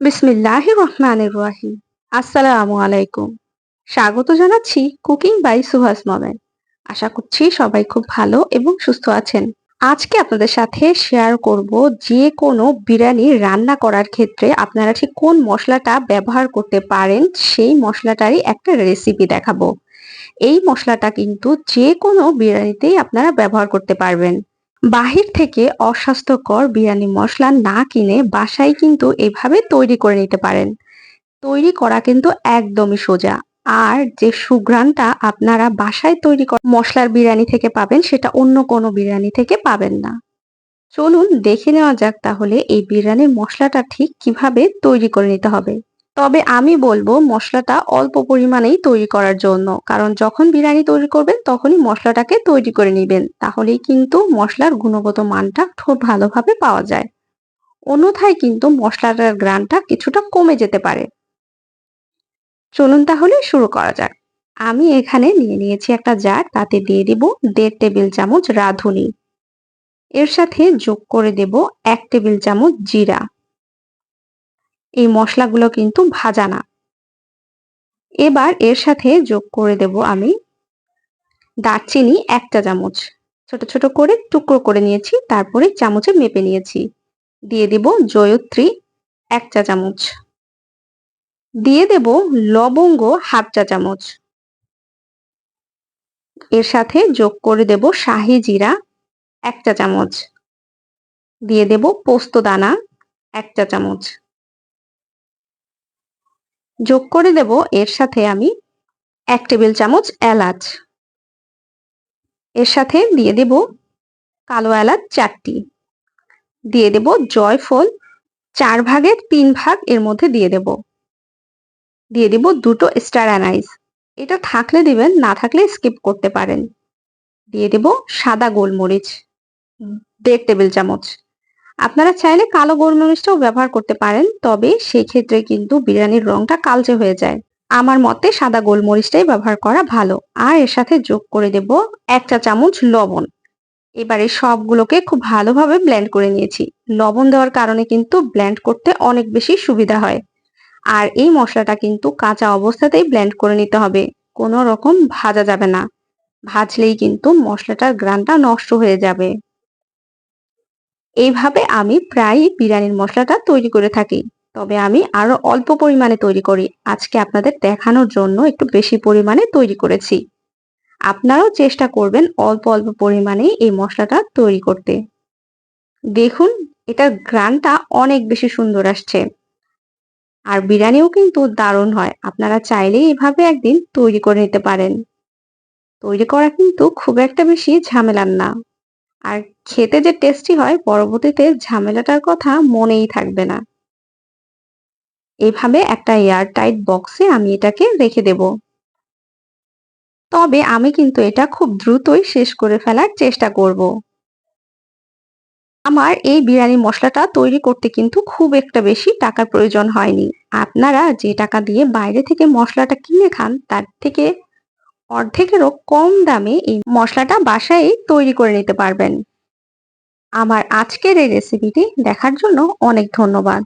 বিসমিল্লাহ রহমানির রাহিম। আসসালামু আলাইকুম। স্বাগত জানাচ্ছি কুকিং বাই সুহাস মোমেন। আশা করছি সবাই খুব ভালো এবং সুস্থ আছেন। আজকে আপনাদের সাথে শেয়ার করব যে কোনো বিরিয়ানি রান্না করার ক্ষেত্রে আপনারা ঠিক কোন মশলাটা ব্যবহার করতে পারেন, সেই মশলাটারই একটা রেসিপি দেখাবো। এই মশলাটা কিন্তু যে কোনো বিরিয়ানিতেই আপনারা ব্যবহার করতে পারবেন। বাহির থেকে অস্বাস্থ্যকর বিরিয়ানি মশলা না কিনে বাসায় কিন্তু এভাবে তৈরি করে নিতে পারেন। তৈরি করা কিন্তু একদমই সোজা। আর যে সুঘ্রাণটা আপনারা বাসায় তৈরি করা মশলার বিরিয়ানি থেকে পাবেন, সেটা অন্য কোনো বিরিয়ানি থেকে পাবেন না। চলুন দেখে নেওয়া যাক তাহলে এই বিরিয়ানির মশলাটা ঠিক কীভাবে তৈরি করে নিতে হবে। তবে আমি বলব মশলাটা অল্প পরিমাণেই তৈরি করার জন্য। কারণ যখন বিরিয়ানি তৈরি করবেন, তখনই মশলাটাকে তৈরি করে নেবেন। তাহলেই কিন্তু মশলার গুণগত মানটা খুব ভালোভাবে পাওয়া যায়। অন্যথায় কিন্তু মশলাটার গ্রানটা কিছুটা কমে যেতে পারে। চলুন তাহলে শুরু করা যাক। আমি এখানে নিয়ে নিয়েছি একটা জার তাতে দিয়ে দিব দেড় টেবিল চামচ রাঁধুনি। এর সাথে যোগ করে দেব এক টেবিল চামচ জিরা। এই মশলাগুলো কিন্তু ভাজা না। এবার এর সাথে যোগ করে দেব আমি দারচিনি একটা চামচ। ছোট ছোট করে টুকরো করে নিয়েছি, তারপরে চামচে মেপে নিয়েছি। দিয়ে দেব জয়ত্রী এক চা চামচ। দিয়ে দেব লবঙ্গ হাফ চা চামচ। এর সাথে যোগ করে দেব শাহি জিরা এক চা চামচ। দিয়ে দেব পোস্ত দানা এক চা চামচ। যোগ করে দেব, এর সাথে আমি এক টেবিল চামচ এলাচ। এর সাথে দিয়ে দেব কালো এলাচ চারটি। দিয়ে দেব জয়ফল চার ভাগের তিন ভাগ, এর মধ্যে দিয়ে দেব। দিয়ে দেব দুটো স্টার অ্যানাইস। এটা থাকলে দিবেন, না থাকলে স্কিপ করতে পারেন। দিয়ে দেব সাদা গোলমরিচ, দেড় টেবিল চামচ। আপনারা চাইলে কালো গোলমরিচটাও ব্যবহার করতে পারেন, তবে সেই ক্ষেত্রে কিন্তু বিরিয়ানির রংটা কালচে হয়ে যায়। আমার মতে সাদা গোলমরিচটাই ব্যবহার করা ভালো, আর এর সাথে যোগ করে দেব এক চা চামচ লবণ। এবারে সবগুলোকে খুব ভালোভাবে ব্লেন্ড করে নিয়েছি। লবণ দেওয়ার কারণে কিন্তু ব্লেন্ড করতে অনেক বেশি সুবিধা হয়। আর এই মশলাটা কিন্তু কাঁচা অবস্থাতেই ব্লেন্ড করে নিতে হবে, কোনো রকম ভাজা যাবে না। ভাজলেই কিন্তু মশলাটার গ্রানটা নষ্ট হয়ে যাবে। এইভাবে আমি প্রায় বিরিয়ানির মশলাটা তৈরি করে থাকি। তবে আমি আরও অল্প পরিমাণে তৈরি করি। আজকে আপনাদের দেখানোর জন্য একটু বেশি পরিমাণে তৈরি করেছি। আপনারাও চেষ্টা করবেন অল্প অল্প পরিমাণে এই মশলাটা তৈরি করতে। দেখুন, এটার গ্রানটা অনেক বেশি সুন্দর আসছে। আর বিরিয়ানিও কিন্তু দারুণ হয়। আপনারা চাইলেই এভাবে একদিন তৈরি করে নিতে পারেন। তৈরি করা কিন্তু খুব একটা বেশি ঝামেলার না। আর খেতে যে টেস্টি হয়, পরবর্তীতে ঝামেলাটার কথা মনেই থাকবে না। এভাবে একটা এয়ার টাইট বক্সে আমি এটাকে রেখে দেব। তবে আমি কিন্তু এটা খুব দ্রুতই শেষ করে ফেলার চেষ্টা করব। আমার এই বিরিয়ানি মশলাটা তৈরি করতে কিন্তু খুব একটা বেশি টাকার প্রয়োজন হয়নি। আপনারা যে টাকা দিয়ে বাইরে থেকে মশলাটা কিনে খান, তার থেকে অর্ধেকেরও কম দামে এই মশলাটা বাসায় তৈরি করে নিতে পারবেন। আমার আজকের এই রেসিপিটি দেখার জন্য অনেক ধন্যবাদ।